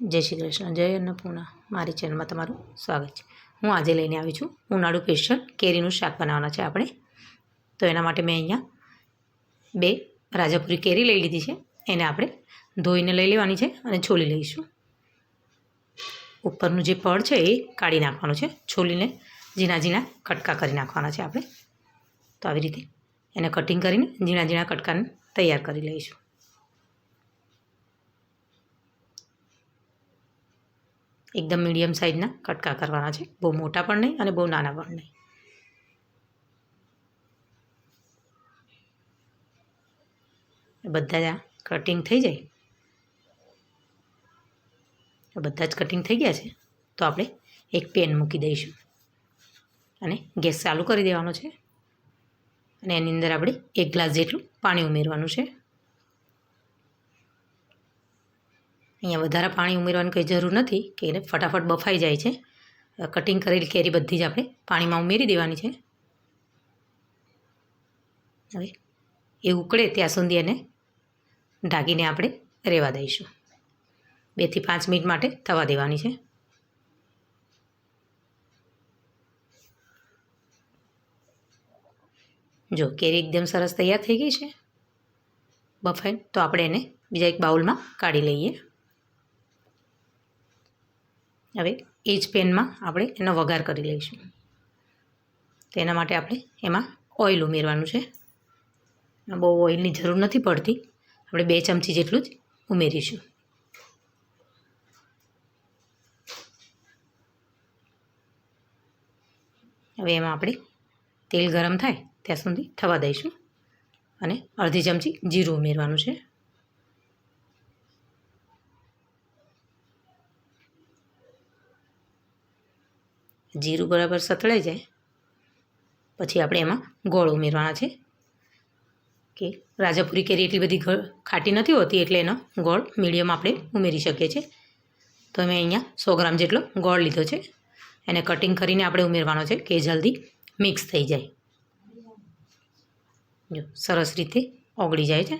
જય શ્રી કૃષ્ણ, જય અન્નપૂર્ણા મારી ચેનલમાં તમારું સ્વાગત છે. હું આજે લઈને આવી છું ઉનાળુ સ્પેશિયલ કેરીનું શાક બનાવવાના છે આપણે. તો એના માટે મેં અહીંયા બે રાજાપુરી કેરી લઈ લીધી છે. એને આપણે ધોઈને લઈ લેવાની છે અને છોલી લઈશું. ઉપરનું જે પડ છે એ કાઢી નાખવાનું છે. છોલીને ઝીણા ઝીણા કટકા કરી નાખવાના છે આપણે. તો આવી રીતે એને કટિંગ કરીને ઝીણા ઝીણા કટકાને તૈયાર કરી લઈશું. એકદમ મીડિયમ સાઇઝના કટકા કરવાના છે. બહુ મોટા પણ નહીં અને બહુ નાના પણ નહીં. બધા જ કટિંગ થઈ જાય? બધા જ કટિંગ થઈ ગયા છે? તો આપણે એક પેન મૂકી દઈશું. અને ગેસ ચાલુ કરી દેવાનો છે. અને એની અંદર આપણે એક ગ્લાસ જેટલું પાણી ઉમેરવાનું છે. અહીંયા વધારે પાણી ઉમેરવાની કંઈ જરૂર નથી કે એને ફટાફટ બફાઈ જાય છે. કટિંગ કરેલી કેરી બધી જ આપણે પાણીમાં ઉમેરી દેવાની છે. હવે એ ઉકળે ત્યાં સુધી એને ઢાંકીને આપણે રહેવા દઈશું. બેથી પાંચ મિનિટ માટે થવા દેવાની છે. જો કેરી એકદમ સરસ તૈયાર થઈ ગઈ છે. બફાઈ, તો આપણે એને બીજા એક બાઉલમાં કાઢી લઈએ. હવે એ જ પેનમાં આપણે એનો વઘાર કરી લઈશું. તેના માટે આપણે એમાં ઓઇલ ઉમેરવાનું છે. બહુ ઓઇલની જરૂર નથી પડતી. આપણે બે ચમચી જેટલું જ ઉમેરીશું. હવે એમાં આપણે તેલ ગરમ થાય ત્યાં સુધી થવા દઈશું. અને અડધી ચમચી જીરું ઉમેરવાનું છે. જીરું બરાબર સતળાઈ જાય. પછી આપણે એમાં ગોળ ઉમેરવાના છે. કે રાજાપુરી કેરી એટલી બધી ખાટી નથી હોતી એટલે એનો ગોળ મીડિયમ આપણે ઉમેરી શકીએ છીએ. તો મેં અહીંયા સો ગ્રામ જેટલો ગોળ લીધો છે. એને કટિંગ કરીને આપણે ઉમેરવાનો છે કે જલ્દી મિક્સ થઈ જાય. જો, સરસ રીતે ઓગળી જાય છે.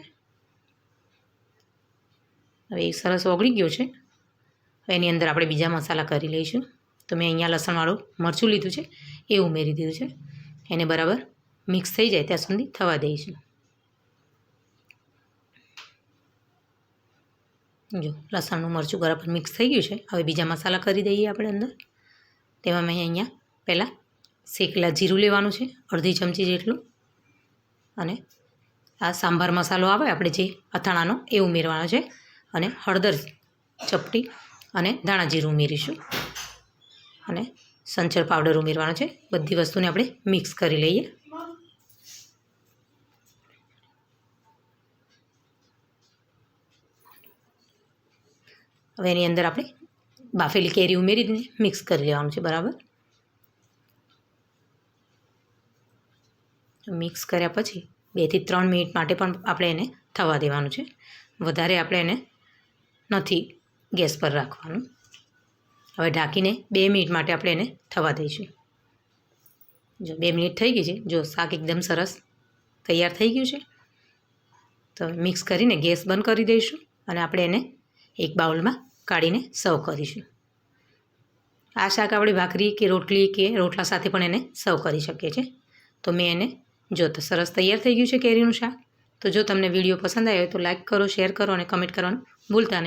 હવે એ સરસ ઓગળી ગયો છે. એની અંદર આપણે બીજા મસાલા કરી લઈશું. તો મેં અહીંયા લસણવાળું મરચું લીધું છે, એ ઉમેરી દીધું છે. એને બરાબર મિક્સ થઈ જાય ત્યાં સુધી થવા દઈશું. જો, લસણનું મરચું બરાબર મિક્સ થઈ ગયું છે. હવે બીજા મસાલા કરી દઈએ આપણે અંદર. તેમાં મેં અહીંયા પહેલાં શેકેલા જીરું લેવાનું છે, અડધી ચમચી જેટલું. અને આ સાંભાર મસાલો આવે, આપણે જે અથાણાનો એ ઉમેરવાનો છે. અને હળદર ચપટી અને ધાણા જીરું ઉમેરીશું. અને સંચર પાવડર ઉમેરવાનો છે. બધી વસ્તુને આપણે મિક્સ કરી લઈએ. હવે એની અંદર આપણે બાફેલી કેરી ઉમેરીને મિક્સ કરી લેવાનું છે, બરાબર? મિક્સ કર્યા પછી બેથી ત્રણ મિનિટ માટે પણ આપણે એને થવા દેવાનું છે. વધારે આપણે એને નથી ગેસ પર રાખવાનું. હવે ઢાંકીને બે મિનિટ માટે આપણે એને થવા દઈશું. જો બે મિનિટ થઈ ગઈ છે, જો શાક એકદમ સરસ તૈયાર થઈ ગયું છે, તો મિક્સ કરીને ગેસ બંધ કરી દઈશું અને આપણે એને એક બાઉલમાં કાઢીને સર્વ કરીશું. આ શાક આપણે ભાખરી કે રોટલી કે રોટલા સાથે પણ એને સર્વ કરી શકીએ છીએ. તો મેં એને જો તો સરસ તૈયાર થઈ ગયું છે કેરીનું શાક. તો જો તમને વીડિયો પસંદ આવ્યો તો લાઇક કરો, શેર કરો અને કમેન્ટ કરવાનું ભૂલતા નહીં.